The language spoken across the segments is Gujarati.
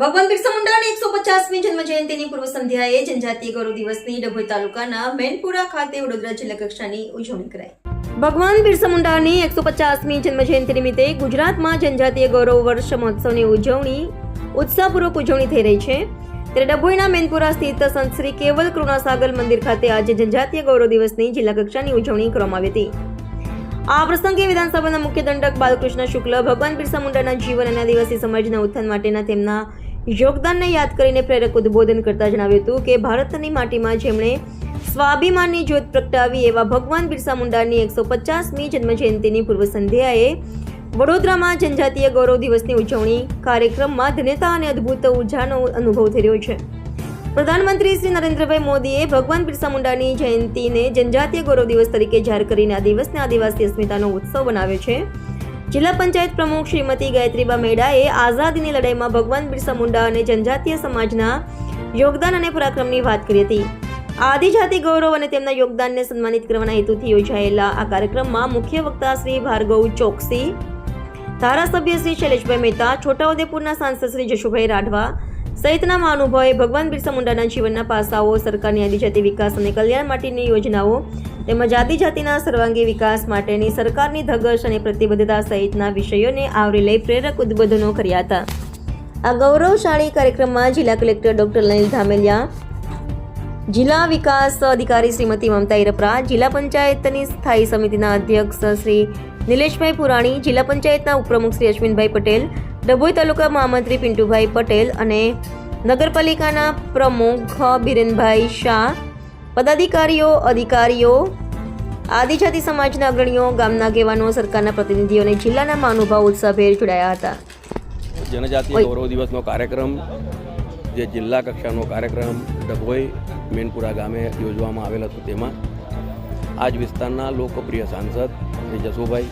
ભગવાન બિરસા મુંડાની એકસો પચાસમી જન્મ જયંતિની પૂર્વ સંધ્યાએ જનજાતીય ગૌરવ દિવસની ડભોઈ તાલુકાના મેનપુરા ખાતે વડોદરા જિલ્લા કક્ષાની ઉજવણી કરાઈ. ભગવાન બિરસા મુંડાની એકસો પચાસમી જન્મ જયંતિ નિમિત્તે ગુજરાતમાં જનજાતીય ગૌરવ વર્ષ મહોત્સવની ઉજવણી, ઉત્સાહપૂર્વક ઉજવણી થઈ રહી છે. ત્યારે ડભોઈના મેનપુરા સ્થિત સંત શ્રી કેવલ કૃણાસાગર મંદિર ખાતે આજે જનજાતીય ગૌરવ દિવસની જિલ્લા કક્ષાની ઉજવણી કરવામાં આવી હતી. આ પ્રસંગે વિધાનસભાના મુખ્ય દંડક બાલકૃષ્ણ શુક્લ, ભગવાન બિરસા મુંડાના જીવન અને આદિવાસી સમાજના ઉત્થાન માટેના તેમના યોગદાનને યાદ કરીને પ્રેરક ઉદ્બોધન કરતા જણાવ્યું હતું કે ભારતની માટીમાં જેમણે સ્વાભિમાનની જ્યોત પ્રગટાવી એવા ભગવાન બિરસા મુંડાની એકસો પચાસમી જન્મજયંતિની પૂર્વ સંધ્યાએ વડોદરામાં જનજાતીય ગૌરવ દિવસની ઉજવણી કાર્યક્રમમાં ધન્યતા અને અદ્ભુત ઉર્જાનો અનુભવ થઈ રહ્યો છે. પ્રધાનમંત્રી શ્રી નરેન્દ્રભાઈ મોદીએ ભગવાન બિરસા મુંડાની જયંતિને જનજાતીય ગૌરવ દિવસ તરીકે જાહેર કરીને આ દિવસને આદિવાસી અસ્મિતાનો ઉત્સવ બનાવ્યો છે. જિલ્લા પંચાયત પ્રમુખ શ્રીમતી ગાયત્રીબા મેડાએ આઝાદીની લડાઈમાં ભગવાન બિરસા મુંડા અને જનજાતીય સમાજના યોગદાન અને પરાક્રમની વાત કરી હતી. આદિજાતિ ગૌરવ અને તેમના યોગદાનને સન્માનિત કરવાના હેતુથી યોજાયેલા આ કાર્યક્રમમાં મુખ્ય વક્તા શ્રી ભાર્ગવ ચોકસી, ધારાસભ્ય શ્રી શૈલેષભાઈ મહેતા, છોટાઉદેપુરના સાંસદ શ્રી જશુભાઈ રાઠવા સહિતના મહાનુભાવે ભગવાન બિરસા મુંડાના જીવનના પાસાઓ, સરકારની આદિજાતિ વિકાસ અને કલ્યાણ માટેની યોજનાઓ તેમજ આદિજાતિના સર્વાંગી વિકાસ માટેની સરકારની ધગશ અને પ્રતિબદ્ધતા સહિતના વિષયોને આવરી લઈ પ્રેરક ઉદ્બોધનો કર્યા હતા. આ ગૌરવશાળી કાર્યક્રમમાં જિલ્લા કલેક્ટર ડોક્ટર લનિલ ધામેલિયા, જિલ્લા વિકાસ અધિકારી શ્રીમતી મમતા ઈરપરા, જિલ્લા પંચાયતની સ્થાયી સમિતિના અધ્યક્ષ શ્રી નિલેશભાઈ પુરાણી, જિલ્લા પંચાયતના ઉપપ્રમુખ શ્રી અશ્વિનભાઈ પટેલ, ડભોઈ તાલુકા મહામંત્રી પિન્ટુભાઈ પટેલ અને નગરપાલિકાના પ્રમુખ બિરેનભાઈ શાહ પદાધિકારીઓ અધિકારીઓ આદિજાતિ સમાજના અગ્રણીઓ ગામના આગેવાનો સરકારના પ્રતિનિધિઓ અને જિલ્લાના મહાનુભાવ ઉત્સાહભેર જોડાયા હતા. જનજાતિ ગૌરવ દિવસનો કાર્યક્રમ જે જિલ્લા કક્ષાનો કાર્યક્રમ ડભોઈ મેનપુરા ગામે યોજવામાં આવેલ હતો તેમાં આજ વિસ્તારના લોકપ્રિય સાંસદ શ્રી જસુભાઈ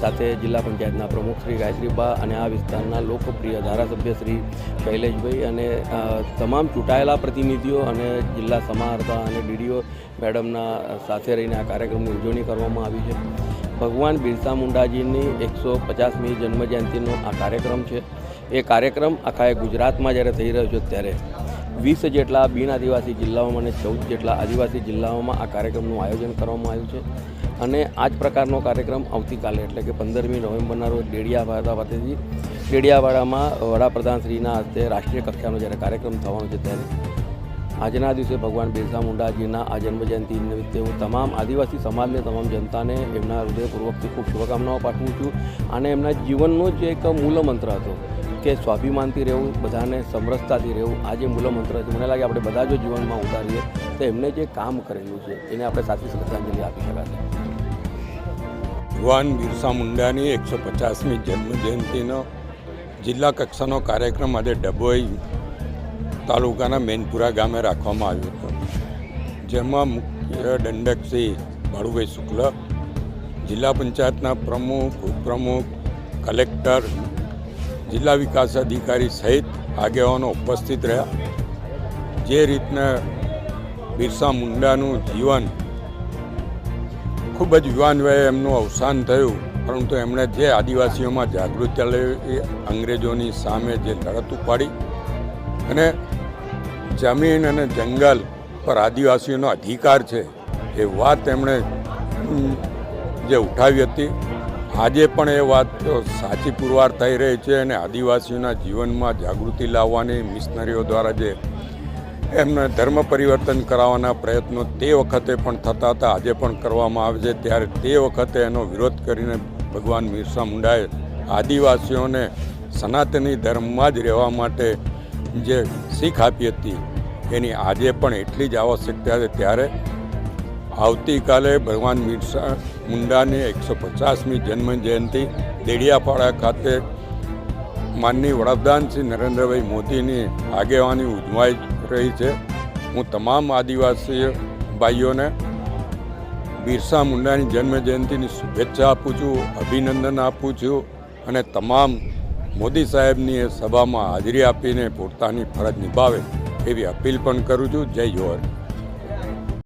સાથે જિલ્લા પંચાયતના પ્રમુખ શ્રી ગાયત્રીબા અને આ વિસ્તારના લોકપ્રિય ધારાસભ્ય શ્રી શૈલેષભાઈ અને તમામ ચૂંટાયેલા પ્રતિનિધિઓ અને જિલ્લા સમાહર્તા અને ડીડીઓ મેડમના સાથે રહીને આ કાર્યક્રમની ઉજવણી કરવામાં આવી છે. ભગવાન બિરસા મુંડાજીની એકસો પચાસમી જન્મજયંતિનો આ કાર્યક્રમ છે. એ કાર્યક્રમ આખા ગુજરાતમાં જ્યારે થઈ રહ્યો છે ત્યારે વીસ જેટલા બિન આદિવાસી જિલ્લાઓમાં અને ચૌદ જેટલા આદિવાસી જિલ્લાઓમાં આ કાર્યક્રમનું આયોજન કરવામાં આવ્યું છે. અને આ જ પ્રકારનો કાર્યક્રમ આવતીકાલે, એટલે કે પંદરમી નવેમ્બરના રોજ ડેડિયાવાડા ખાતેથી ડેડિયાવાડામાં વડાપ્રધાનશ્રીના હસ્તે રાષ્ટ્રીય કક્ષાનો જ્યારે કાર્યક્રમ થવાનો છે ત્યારે આજના દિવસે ભગવાન બિરસા મુંડાજીના આ જન્મજયંતિ નિમિત્તે હું તમામ આદિવાસી સમાજને, તમામ જનતાને એમના હૃદયપૂર્વકથી ખૂબ શુભકામનાઓ પાઠવું છું. અને એમના જીવનનો જે એક મૂલમંત્ર હતો. કે સ્વાભિમાનથી રહેવું, બધાને સમરસતાથી રહેવું, આ જે મૂલમંત્ર છે, મને લાગે આપણે બધા જો જીવનમાં ઉતારીએ, તો એમને જે કામ કરેલું છે, એને આપણે સાચી શ્રદ્ધાંજલિ આપી શકાશે ભગવાન બિરસા મુંડાની એકસો પચાસમી જન્મજયંતિનો જિલ્લા કક્ષાનો કાર્યક્રમ આજે ડભોઈ તાલુકાના મેનપુરા ગામે રાખવામાં આવ્યો હતો, જેમાં મુખ્ય દંડક શ્રી શુક્લ, જિલ્લા પંચાયતના પ્રમુખ, ઉપપ્રમુખ, કલેક્ટર જિલ્લા વિકાસ અધિકારી સહિત આગેવાનો ઉપસ્થિત રહ્યા. જે રીતના બિરસા મુંડાનું જીવન ખૂબ જ યુવાન વયે એમનું અવસાન થયું, પરંતુ એમણે જે આદિવાસીઓમાં જાગૃતિ લેવી અંગ્રેજોની સામે જે લડત ઉપાડી અને જમીન અને જંગલ પર આદિવાસીઓનો અધિકાર છે, એ વાત એમણે જે ઉઠાવી હતી. આજે પણ એ વાત સાચી પુરવાર થઈ રહી છે અને આદિવાસીઓના જીવનમાં જાગૃતિ લાવવાની મિશનરીઓ દ્વારા જે એમને ધર્મ પરિવર્તન કરાવવાના પ્રયત્નો તે વખતે પણ થતા હતા, આજે પણ કરવામાં આવે છે. ત્યારે તે વખતે એનો વિરોધ કરીને ભગવાન બિરસા મુંડાએ આદિવાસીઓને સનાતની ધર્મમાં જ રહેવા માટે જે શીખ આપી હતી, એની આજે પણ એટલી જ આવશ્યકતા છે. ત્યારે આવતીકાલે ભગવાન બિરસા મુંડાની એકસો પચાસમી જન્મ જયંતિ દેડિયાપાડા ખાતે માનની વડાપ્રધાન શ્રી નરેન્દ્રભાઈ મોદીની આગેવાની ઉજવાઈ રહી છે. હું તમામ આદિવાસી ભાઈઓને બિરસા મુંડાની જન્મ જયંતિની શુભેચ્છા આપું છું, અભિનંદન આપું છું અને તમામ મોદી સાહેબની એ સભામાં હાજરી આપીને પોતાની ફરજ નિભાવે એવી અપીલ પણ કરું છું. જય જોહર